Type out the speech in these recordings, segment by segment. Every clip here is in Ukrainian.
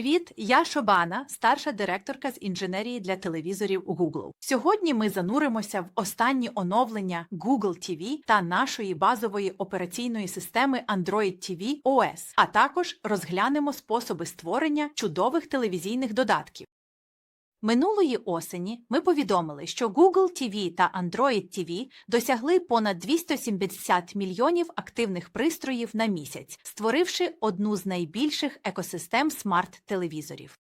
Привіт, я Шобана, старша директорка з інженерії для телевізорів у Google. Сьогодні ми зануримося в останні оновлення Google TV та нашої базової операційної системи Android TV OS, а також розглянемо способи створення чудових телевізійних додатків. Минулої осені ми повідомили, що Google TV та Android TV досягли понад 270 мільйонів активних пристроїв на місяць, створивши одну з найбільших екосистем смарт-телевізорів.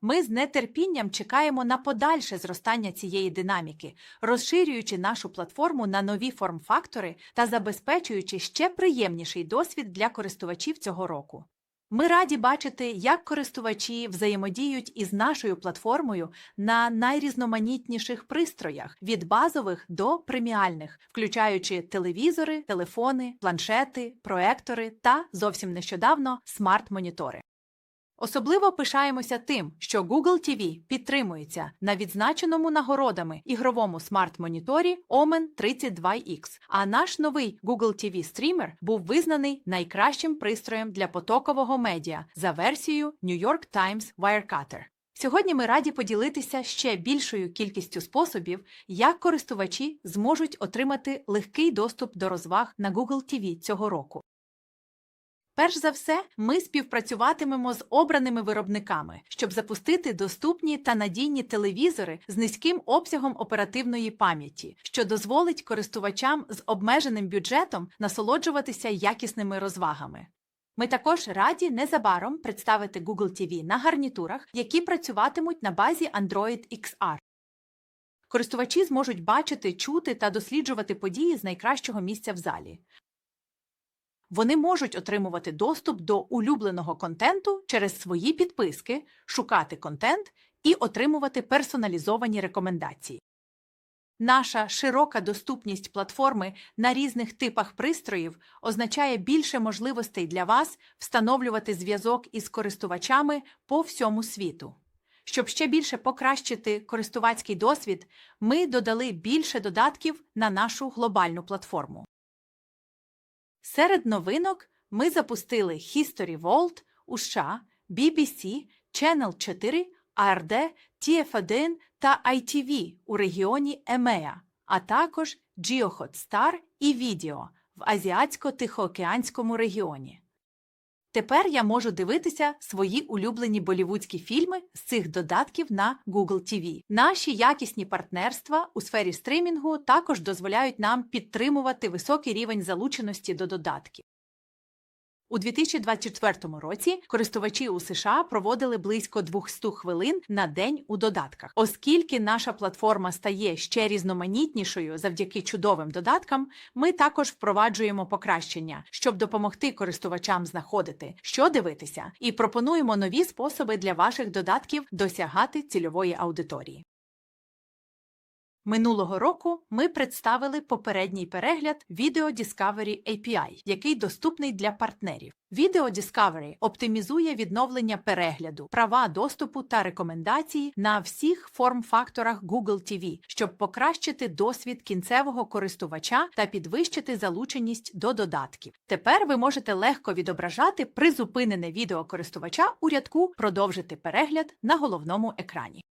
Ми з нетерпінням чекаємо на подальше зростання цієї динаміки, розширюючи нашу платформу на нові форм-фактори та забезпечуючи ще приємніший досвід для користувачів цього року. Ми раді бачити, як користувачі взаємодіють із нашою платформою на найрізноманітніших пристроях від базових до преміальних, включаючи телевізори, телефони, планшети, проектори та зовсім нещодавно смарт-монітори. Особливо пишаємося тим, що Google TV підтримується на відзначеному нагородами ігровому смарт-моніторі Omen 32X, а наш новий Google TV стрімер був визнаний найкращим пристроєм для потокового медіа за версією New York Times Wirecutter. Сьогодні ми раді поділитися ще більшою кількістю способів, як користувачі зможуть отримати легкий доступ до розваг на Google TV цього року. Перш за все, ми співпрацюватимемо з обраними виробниками, щоб запустити доступні та надійні телевізори з низьким обсягом оперативної пам'яті, що дозволить користувачам з обмеженим бюджетом насолоджуватися якісними розвагами. Ми також раді незабаром представити Google TV на гарнітурах, які працюватимуть на базі Android XR. Користувачі зможуть бачити, чути та досліджувати події з найкращого місця в залі. Вони можуть отримувати доступ до улюбленого контенту через свої підписки, шукати контент і отримувати персоналізовані рекомендації. Наша широка доступність платформи на різних типах пристроїв означає більше можливостей для вас встановлювати зв'язок із користувачами по всьому світу. Щоб ще більше покращити користувацький досвід, ми додали більше додатків на нашу глобальну платформу. Серед новинок ми запустили History Vault США, BBC, Channel 4, ARD, TF1 та ITV у регіоні ЕМЕА, а також GeoHotstar і Video в Азіатсько-Тихоокеанському регіоні. Тепер я можу дивитися свої улюблені болівудські фільми з цих додатків на Google TV. Наші якісні партнерства у сфері стримінгу також дозволяють нам підтримувати високий рівень залученості до додатків. У 2024 році користувачі у США проводили близько 200 хвилин на день у додатках. Оскільки наша платформа стає ще різноманітнішою завдяки чудовим додаткам, ми також впроваджуємо покращення, щоб допомогти користувачам знаходити, що дивитися, і пропонуємо нові способи для ваших додатків досягати цільової аудиторії. Минулого року ми представили попередній перегляд Video Discovery API, який доступний для партнерів. Video Discovery оптимізує відновлення перегляду, права доступу та рекомендації на всіх форм-факторах Google TV, щоб покращити досвід кінцевого користувача та підвищити залученість до додатків. Тепер ви можете легко відображати призупинене відео користувача у рядку Продовжити перегляд на головному екрані.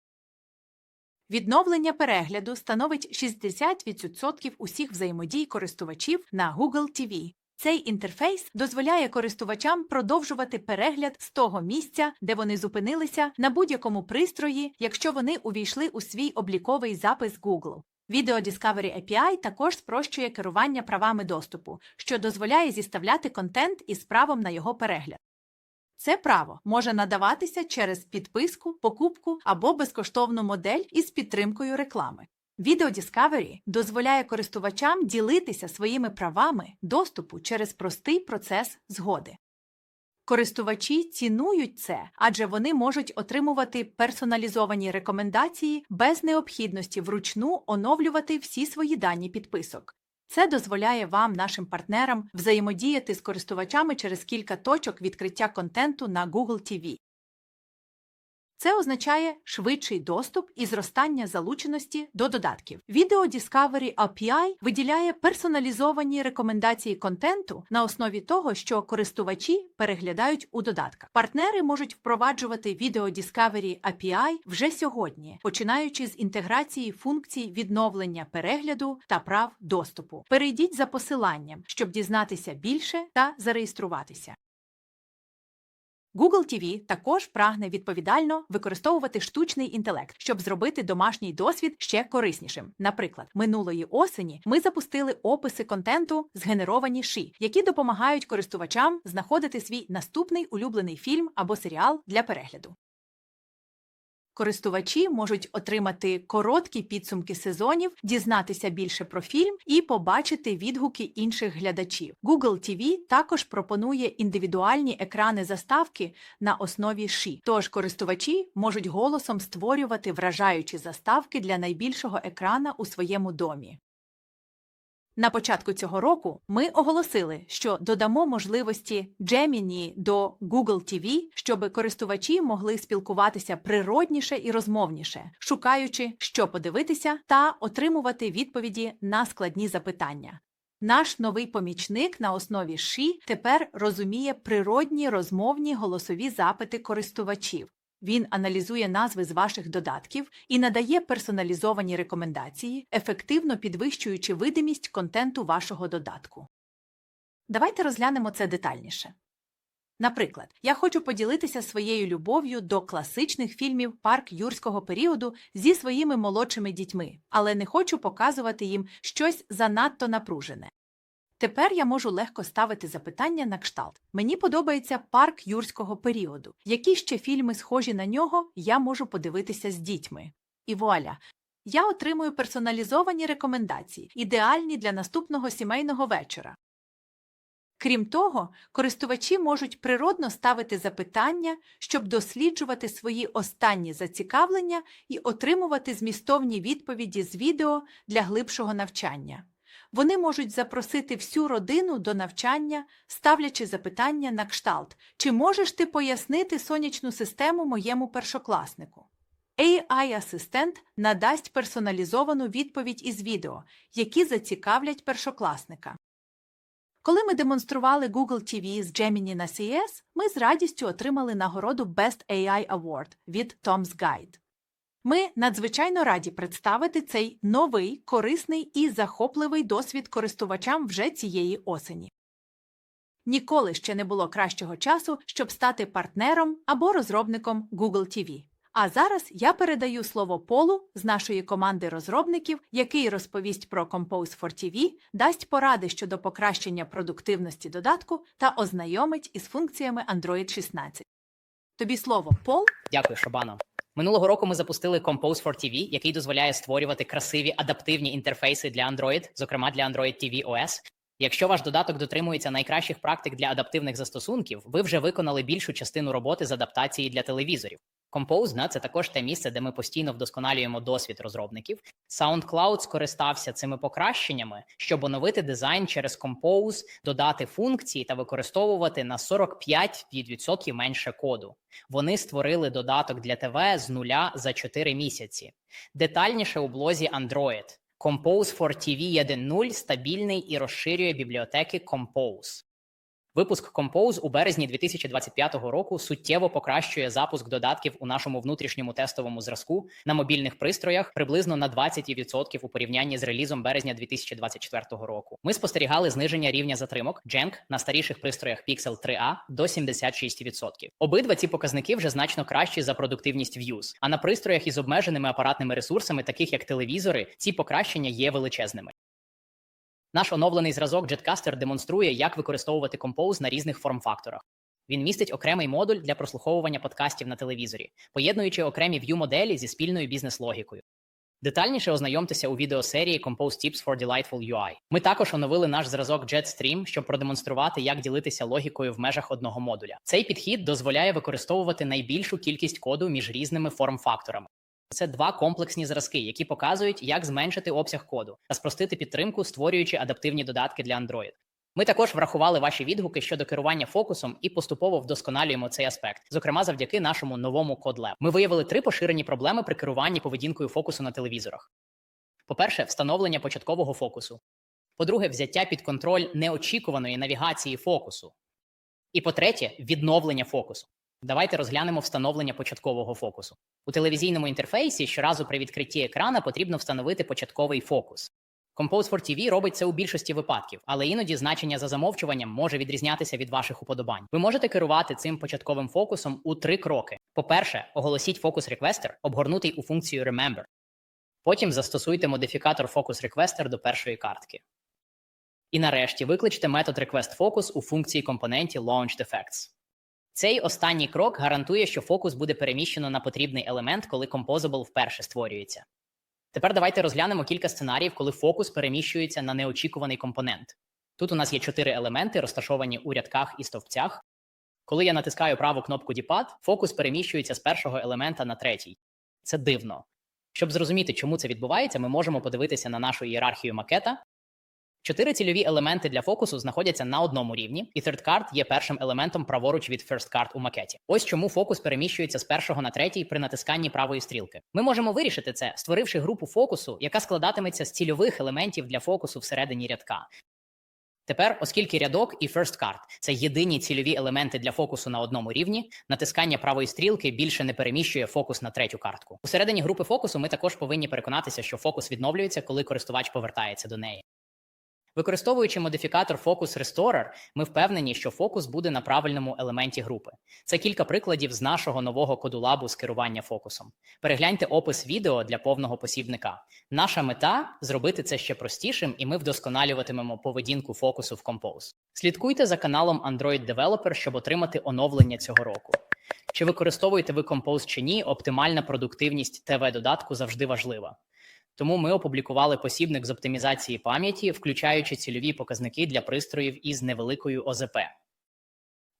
Відновлення перегляду становить 60% усіх взаємодій користувачів на Google TV. Цей інтерфейс дозволяє користувачам продовжувати перегляд з того місця, де вони зупинилися на будь-якому пристрої, якщо вони увійшли у свій обліковий запис Google. Video Discovery API також спрощує керування правами доступу, що дозволяє зіставляти контент із правом на його перегляд. Це право може надаватися через підписку, покупку або безкоштовну модель із підтримкою реклами. Video Discovery дозволяє користувачам ділитися своїми правами доступу через простий процес згоди. Користувачі цінують це, адже вони можуть отримувати персоналізовані рекомендації без необхідності вручну оновлювати всі свої дані підписок. Це дозволяє вам, нашим партнерам, взаємодіяти з користувачами через кілька точок відкриття контенту на Google TV. Це означає швидший доступ і зростання залученості до додатків. Video Discovery API виділяє персоналізовані рекомендації контенту на основі того, що користувачі переглядають у додатках. Партнери можуть впроваджувати Video Discovery API вже сьогодні, починаючи з інтеграції функцій відновлення перегляду та прав доступу. Перейдіть за посиланням, щоб дізнатися більше та зареєструватися. Google TV також прагне відповідально використовувати штучний інтелект, щоб зробити домашній досвід ще кориснішим. Наприклад, минулої осені ми запустили описи контенту, згенеровані ши, які допомагають користувачам знаходити свій наступний улюблений фільм або серіал для перегляду. Користувачі можуть отримати короткі підсумки сезонів, дізнатися більше про фільм і побачити відгуки інших глядачів. Google TV також пропонує індивідуальні екрани заставки на основі ші, Тож користувачі можуть голосом створювати вражаючі заставки для найбільшого екрана у своєму домі. На початку цього року ми оголосили, що додамо можливості Gemini до Google TV, щоб користувачі могли спілкуватися природніше і розмовніше, шукаючи, що подивитися, та отримувати відповіді на складні запитання. Наш новий помічник на основі ШІ тепер розуміє природні розмовні голосові запити користувачів. Він аналізує назви з ваших додатків і надає персоналізовані рекомендації, ефективно підвищуючи видимість контенту вашого додатку. Давайте розглянемо це детальніше. Наприклад, я хочу поділитися своєю любов'ю до класичних фільмів парк юрського періоду зі своїми молодшими дітьми, але не хочу показувати їм щось занадто напружене. Тепер я можу легко ставити запитання на кшталт. Мені подобається парк юрського періоду. Які ще фільми схожі на нього я можу подивитися з дітьми? І вуаля! Я отримую персоналізовані рекомендації, ідеальні для наступного сімейного вечора. Крім того, користувачі можуть природно ставити запитання, щоб досліджувати свої останні зацікавлення і отримувати змістовні відповіді з відео для глибшого навчання. Вони можуть запросити всю родину до навчання, ставлячи запитання на кшталт, чи можеш ти пояснити сонячну систему моєму першокласнику? AI-асистент надасть персоналізовану відповідь із відео, які зацікавлять першокласника. Коли ми демонстрували Google TV з Gemini на CES, ми з радістю отримали нагороду Best AI Award від Tom's Guide. Ми надзвичайно раді представити цей новий, корисний і захопливий досвід користувачам вже цієї осені. Ніколи ще не було кращого часу, щоб стати партнером або розробником Google TV. А зараз я передаю слово Полу з нашої команди розробників, який розповість про Compose for TV, дасть поради щодо покращення продуктивності додатку та ознайомить із функціями Android 16. Тобі слово, Пол. Дякую, Шабано. Минулого року ми запустили Compose for TV, який дозволяє створювати красиві адаптивні інтерфейси для Android, зокрема для Android TV OS. Якщо ваш додаток дотримується найкращих практик для адаптивних застосунків, ви вже виконали більшу частину роботи з адаптації для телевізорів. Compose – це також те місце, де ми постійно вдосконалюємо досвід розробників. SoundCloud скористався цими покращеннями, щоб оновити дизайн через Compose, додати функції та використовувати на 45% менше коду. Вони створили додаток для ТВ з нуля за 4 місяці. Детальніше у блозі Android. Compose for TV 1.0 стабільний і розширює бібліотеки Compose. Випуск Compose у березні 2025 року суттєво покращує запуск додатків у нашому внутрішньому тестовому зразку на мобільних пристроях приблизно на 20% у порівнянні з релізом березня 2024 року. Ми спостерігали зниження рівня затримок Jenk на старіших пристроях Pixel 3a до 76%. Обидва ці показники вже значно кращі за продуктивність Views, а на пристроях із обмеженими апаратними ресурсами, таких як телевізори, ці покращення є величезними. Наш оновлений зразок Jetcaster демонструє, як використовувати Compose на різних форм-факторах. Він містить окремий модуль для прослуховування подкастів на телевізорі, поєднуючи окремі view-моделі зі спільною бізнес-логікою. Детальніше ознайомтеся у відеосерії Compose Tips for Delightful UI. Ми також оновили наш зразок Jetstream, щоб продемонструвати, як ділитися логікою в межах одного модуля. Цей підхід дозволяє використовувати найбільшу кількість коду між різними форм-факторами. Це два комплексні зразки, які показують, як зменшити обсяг коду та спростити підтримку, створюючи адаптивні додатки для Android. Ми також врахували ваші відгуки щодо керування фокусом і поступово вдосконалюємо цей аспект, зокрема завдяки нашому новому CodeLab. Ми виявили три поширені проблеми при керуванні поведінкою фокусу на телевізорах. По-перше, встановлення початкового фокусу. По-друге, взяття під контроль неочікуваної навігації фокусу. І по-третє, відновлення фокусу. Давайте розглянемо встановлення початкового фокусу. У телевізійному інтерфейсі щоразу при відкритті екрана потрібно встановити початковий фокус. Compose for TV робить це у більшості випадків, але іноді значення за замовчуванням може відрізнятися від ваших уподобань. Ви можете керувати цим початковим фокусом у три кроки. По-перше, оголосіть фокус requester, обгорнутий у функцію Remember. Потім застосуйте модифікатор Focus Requester до першої картки. І нарешті викличте метод request-focus у функції компоненті Launched Effects. Цей останній крок гарантує, що фокус буде переміщено на потрібний елемент, коли Composable вперше створюється. Тепер давайте розглянемо кілька сценаріїв, коли фокус переміщується на неочікуваний компонент. Тут у нас є чотири елементи, розташовані у рядках і стовпцях. Коли я натискаю праву кнопку D-pad, фокус переміщується з першого елемента на третій. Це дивно. Щоб зрозуміти, чому це відбувається, ми можемо подивитися на нашу ієрархію макета. Чотири цільові елементи для фокусу знаходяться на одному рівні, і third card є першим елементом праворуч від first card у макеті. Ось чому фокус переміщується з першого на третій при натисканні правої стрілки. Ми можемо вирішити це, створивши групу фокусу, яка складатиметься з цільових елементів для фокусу всередині рядка. Тепер, оскільки рядок і first card – це єдині цільові елементи для фокусу на одному рівні, натискання правої стрілки більше не переміщує фокус на третю картку. Усередині групи фокусу ми також повинні переконатися, що фокус відновлюється, коли користувач повертається до неї. Використовуючи модифікатор Focus Restorer, ми впевнені, що фокус буде на правильному елементі групи. Це кілька прикладів з нашого нового кодулабу з керування фокусом. Перегляньте опис відео для повного посібника. Наша мета зробити це ще простішим, і ми вдосконалюватимемо поведінку фокусу в Compose. Слідкуйте за каналом Android Developer, щоб отримати оновлення цього року. Чи використовуєте ви Compose чи ні, оптимальна продуктивність ТВ-додатку завжди важлива. Тому ми опублікували посібник з оптимізації пам'яті, включаючи цільові показники для пристроїв із невеликою ОЗП.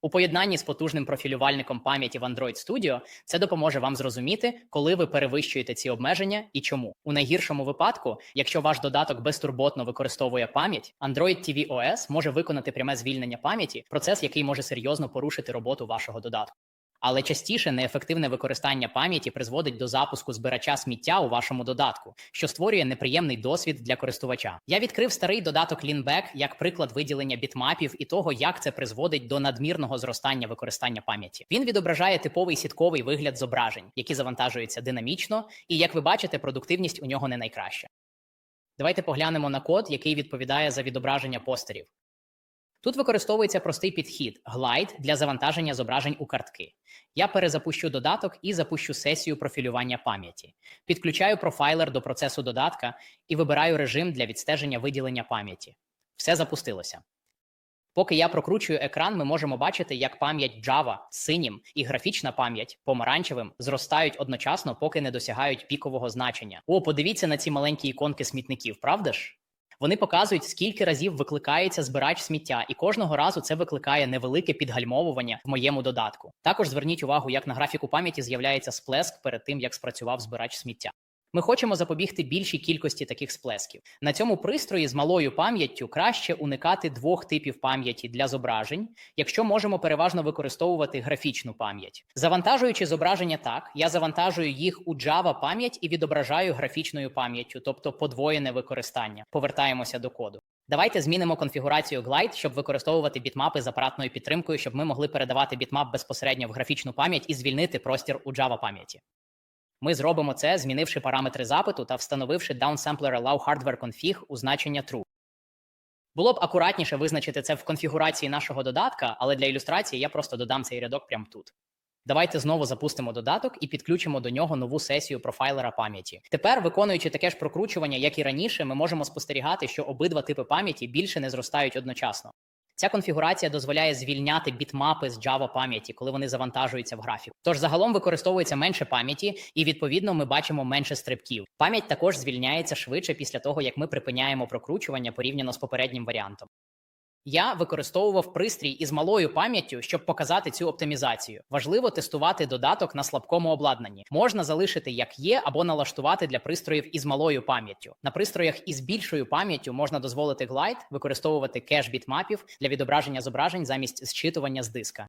У поєднанні з потужним профілювальником пам'яті в Android Studio це допоможе вам зрозуміти, коли ви перевищуєте ці обмеження і чому. У найгіршому випадку, якщо ваш додаток безтурботно використовує пам'ять, Android TV OS може виконати пряме звільнення пам'яті, процес, який може серйозно порушити роботу вашого додатку. Але частіше неефективне використання пам'яті призводить до запуску збирача сміття у вашому додатку, що створює неприємний досвід для користувача. Я відкрив старий додаток Leanback як приклад виділення бітмапів і того, як це призводить до надмірного зростання використання пам'яті. Він відображає типовий сітковий вигляд зображень, які завантажуються динамічно, і як ви бачите, продуктивність у нього не найкраща. Давайте поглянемо на код, який відповідає за відображення постерів. Тут використовується простий підхід глайд для завантаження зображень у картки. Я перезапущу додаток і запущу сесію профілювання пам'яті. Підключаю профайлер до процесу додатка і вибираю режим для відстеження виділення пам'яті. Все запустилося. Поки я прокручую екран, ми можемо бачити, як пам'ять Java синім і графічна пам'ять помаранчевим зростають одночасно, поки не досягають пікового значення. О, подивіться на ці маленькі іконки смітників, правда ж? Вони показують, скільки разів викликається збирач сміття, і кожного разу це викликає невелике підгальмовування в моєму додатку. Також зверніть увагу, як на графіку пам'яті з'являється сплеск перед тим, як спрацював збирач сміття. Ми хочемо запобігти більшій кількості таких сплесків. На цьому пристрої з малою пам'яттю краще уникати двох типів пам'яті для зображень, якщо можемо переважно використовувати графічну пам'ять. Завантажуючи зображення так, я завантажую їх у Java пам'ять і відображаю графічною пам'яттю, тобто подвоєне використання. Повертаємося до коду. Давайте змінимо конфігурацію Glide, щоб використовувати бітмапи з апаратною підтримкою, щоб ми могли передавати бітмап безпосередньо в графічну пам'ять і звільнити простір у Java пам'яті. Ми зробимо це, змінивши параметри запиту та встановивши downsampler allow hardware config у значення true. Було б акуратніше визначити це в конфігурації нашого додатка, але для ілюстрації я просто додам цей рядок прямо тут. Давайте знову запустимо додаток і підключимо до нього нову сесію профайлера пам'яті. Тепер, виконуючи таке ж прокручування, як і раніше, ми можемо спостерігати, що обидва типи пам'яті більше не зростають одночасно. Ця конфігурація дозволяє звільняти бітмапи з Java пам'яті, коли вони завантажуються в графіку. Тож загалом використовується менше пам'яті, і відповідно ми бачимо менше стрибків. Пам'ять також звільняється швидше після того, як ми припиняємо прокручування порівняно з попереднім варіантом. Я використовував пристрій із малою пам'яттю, щоб показати цю оптимізацію. Важливо тестувати додаток на слабкому обладнанні. Можна залишити як є, або налаштувати для пристроїв із малою пам'яттю. На пристроях із більшою пам'яттю можна дозволити глайд використовувати кеш бітмапів для відображення зображень замість зчитування з диска.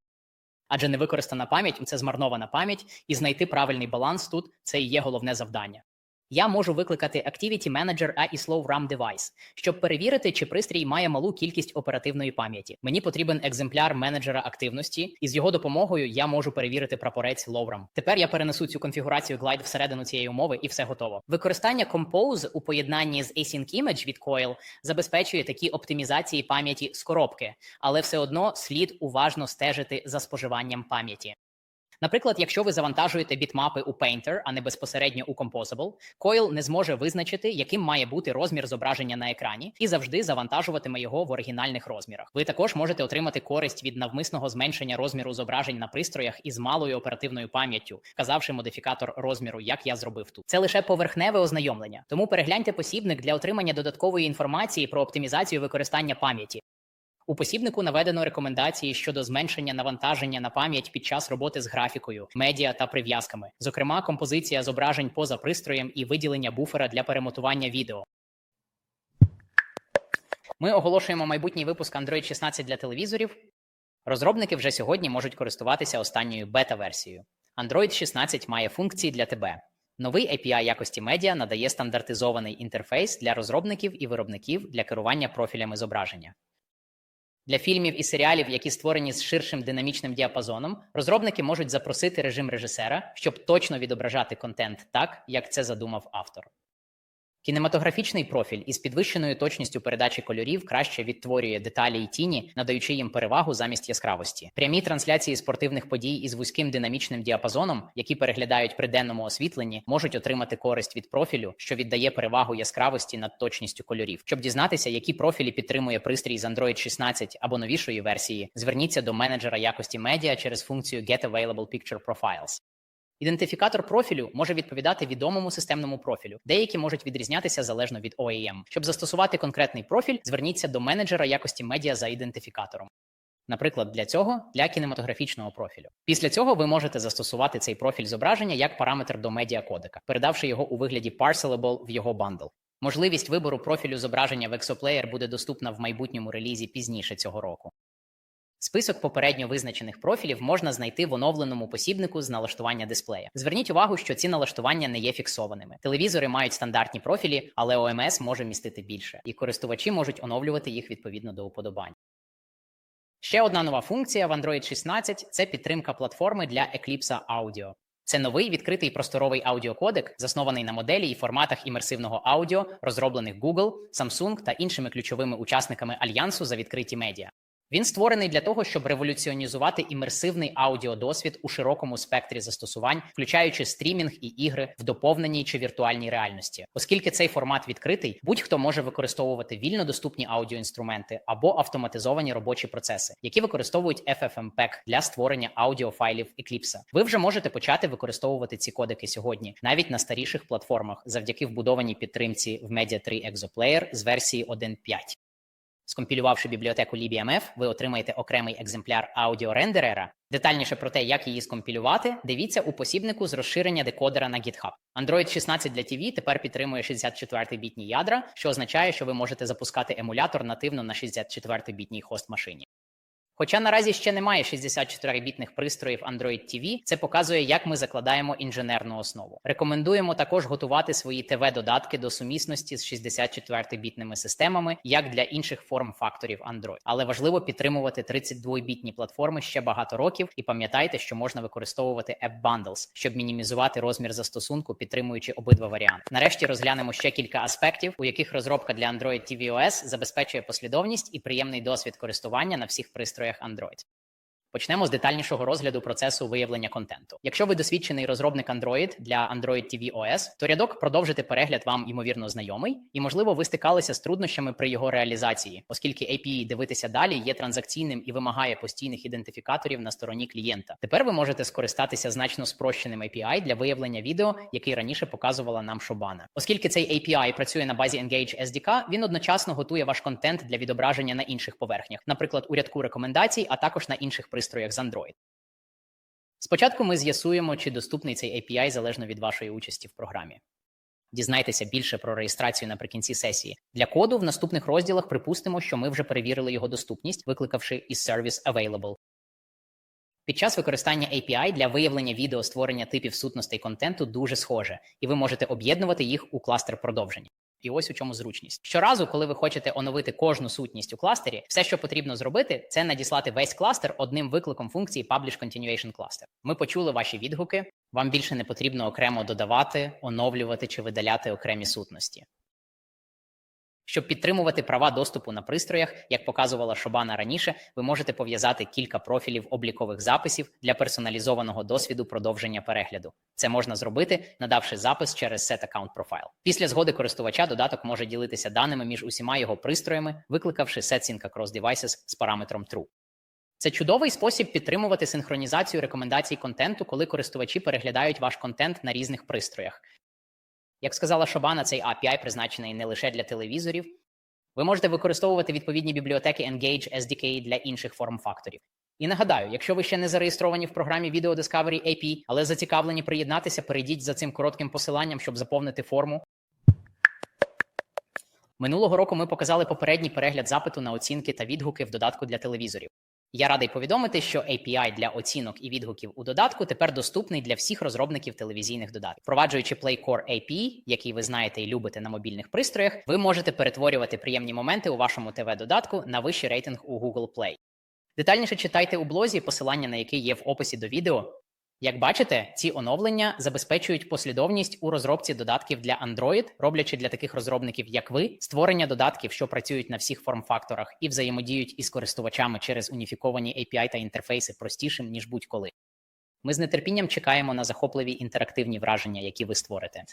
Адже невикористана пам'ять це змарнована пам'ять, і знайти правильний баланс тут це і є головне завдання. Я можу викликати Activity Manager a Slow RAM Device, щоб перевірити, чи пристрій має малу кількість оперативної пам'яті. Мені потрібен екземпляр менеджера активності, і з його допомогою я можу перевірити прапорець LowRAM. Тепер я перенесу цю конфігурацію Glide всередину цієї умови, і все готово. Використання Compose у поєднанні з Async Image від Coil забезпечує такі оптимізації пам'яті з коробки, але все одно слід уважно стежити за споживанням пам'яті. Наприклад, якщо ви завантажуєте бітмапи у Painter, а не безпосередньо у Composable, Coil не зможе визначити, яким має бути розмір зображення на екрані, і завжди завантажуватиме його в оригінальних розмірах. Ви також можете отримати користь від навмисного зменшення розміру зображень на пристроях із малою оперативною пам'яттю, вказавши модифікатор розміру, як я зробив тут. Це лише поверхневе ознайомлення. Тому перегляньте посібник для отримання додаткової інформації про оптимізацію використання пам'яті. У посібнику наведено рекомендації щодо зменшення навантаження на пам'ять під час роботи з графікою, медіа та прив'язками, зокрема, композиція зображень поза пристроєм і виділення буфера для перемотування відео. Ми оголошуємо майбутній випуск Android 16 для телевізорів. Розробники вже сьогодні можуть користуватися останньою бета-версією. Android 16 має функції для тебе. Новий API якості медіа надає стандартизований інтерфейс для розробників і виробників для керування профілями зображення. Для фільмів і серіалів, які створені з ширшим динамічним діапазоном, розробники можуть запросити режим режисера, щоб точно відображати контент так, як це задумав автор. Кінематографічний профіль із підвищеною точністю передачі кольорів краще відтворює деталі і тіні, надаючи їм перевагу замість яскравості. Прямі трансляції спортивних подій із вузьким динамічним діапазоном, які переглядають при денному освітленні, можуть отримати користь від профілю, що віддає перевагу яскравості над точністю кольорів. Щоб дізнатися, які профілі підтримує пристрій з Android 16 або новішої версії, зверніться до менеджера якості медіа через функцію Get Available Picture Profiles. Ідентифікатор профілю може відповідати відомому системному профілю. Деякі можуть відрізнятися залежно від OEM. Щоб застосувати конкретний профіль, зверніться до менеджера якості медіа за ідентифікатором. Наприклад, для цього для кінематографічного профілю. Після цього ви можете застосувати цей профіль зображення як параметр до медіакодека, передавши його у вигляді parcelable в його бандл. Можливість вибору профілю зображення в Exoplayer буде доступна в майбутньому релізі пізніше цього року. Список попередньо визначених профілів можна знайти в оновленому посібнику з налаштування дисплея. Зверніть увагу, що ці налаштування не є фіксованими. Телевізори мають стандартні профілі, але ОМС може містити більше, і користувачі можуть оновлювати їх відповідно до уподобань. Ще одна нова функція в Android 16 це підтримка платформи для Eclipse Audio. Це новий відкритий просторовий аудіокодек, заснований на моделі і форматах імерсивного аудіо, розроблених Google, Samsung та іншими ключовими учасниками альянсу за відкриті медіа. Він створений для того, щоб революціонізувати імерсивний аудіодосвід у широкому спектрі застосувань, включаючи стрімінг і ігри в доповненій чи віртуальній реальності. Оскільки цей формат відкритий, будь-хто може використовувати вільно доступні аудіоінструменти або автоматизовані робочі процеси, які використовують FFmpeg для створення аудіофайлів Eclipse. Ви вже можете почати використовувати ці кодеки сьогодні, навіть на старіших платформах, завдяки вбудованій підтримці в Media 3 Exoplayer з версії 1.5. Скомпілювавши бібліотеку LibMF, ви отримаєте окремий екземпляр аудіорендерера. Детальніше про те, як її скомпілювати, дивіться у посібнику з розширення декодера на GitHub. Android 16 для TV тепер підтримує 64-бітні ядра, що означає, що ви можете запускати емулятор нативно на 64-бітній хост машині. Хоча наразі ще немає 64-бітних пристроїв Android TV, це показує, як ми закладаємо інженерну основу. Рекомендуємо також готувати свої ТВ-додатки до сумісності з 64-бітними системами, як для інших форм-факторів Android. Але важливо підтримувати 32-бітні платформи ще багато років, і пам'ятайте, що можна використовувати App Bundles, щоб мінімізувати розмір застосунку, підтримуючи обидва варіанти. Нарешті розглянемо ще кілька аспектів, у яких розробка для Android TV OS забезпечує послідовність і приємний досвід користування на всіх пристроях Android. Почнемо з детальнішого розгляду процесу виявлення контенту. Якщо ви досвідчений розробник Android для Android TV OS, то рядок продовжити перегляд вам ймовірно знайомий, і можливо ви стикалися з труднощами при його реалізації, оскільки API дивитися далі є транзакційним і вимагає постійних ідентифікаторів на стороні клієнта. Тепер ви можете скористатися значно спрощеним API для виявлення відео, який раніше показувала нам Шобана. Оскільки цей API працює на базі Engage SDK, він одночасно готує ваш контент для відображення на інших поверхнях, наприклад, у рядку рекомендацій, а також на інших пристроях з Android. Спочатку ми з'ясуємо, чи доступний цей API залежно від вашої участі в програмі. Дізнайтеся більше про реєстрацію наприкінці сесії. Для коду в наступних розділах припустимо, що ми вже перевірили його доступність, викликавши із Service Available. Під час використання API для виявлення відео створення типів сутностей контенту дуже схоже, і ви можете об'єднувати їх у кластер продовження. І ось у чому зручність. Щоразу, коли ви хочете оновити кожну сутність у кластері, все, що потрібно зробити, це надіслати весь кластер одним викликом функції Publish Continuation Cluster. Ми почули ваші відгуки. Вам більше не потрібно окремо додавати, оновлювати чи видаляти окремі сутності. Щоб підтримувати права доступу на пристроях, як показувала Шобана раніше, ви можете пов'язати кілька профілів облікових записів для персоналізованого досвіду продовження перегляду. Це можна зробити, надавши запис через Set Account Profile. Після згоди користувача додаток може ділитися даними між усіма його пристроями, викликавши SetSync Across Devices з параметром True. Це чудовий спосіб підтримувати синхронізацію рекомендацій контенту, коли користувачі переглядають ваш контент на різних пристроях. Як сказала Шобана, цей API призначений не лише для телевізорів. Ви можете використовувати відповідні бібліотеки Engage SDK для інших форм-факторів. І нагадаю, якщо ви ще не зареєстровані в програмі Video Discovery API, але зацікавлені приєднатися, перейдіть за цим коротким посиланням, щоб заповнити форму. Минулого року ми показали попередній перегляд запиту на оцінки та відгуки в додатку для телевізорів. Я радий повідомити, що API для оцінок і відгуків у додатку тепер доступний для всіх розробників телевізійних додатків. Впроваджуючи PlayCore API, який ви знаєте і любите на мобільних пристроях, ви можете перетворювати приємні моменти у вашому ТВ-додатку на вищий рейтинг у Google Play. Детальніше читайте у блозі, посилання на який є в описі до відео. Як бачите, ці оновлення забезпечують послідовність у розробці додатків для Android, роблячи для таких розробників, як ви, створення додатків, що працюють на всіх форм-факторах і взаємодіють із користувачами через уніфіковані API та інтерфейси простішим ніж будь-коли. Ми з нетерпінням чекаємо на захопливі інтерактивні враження, які ви створите.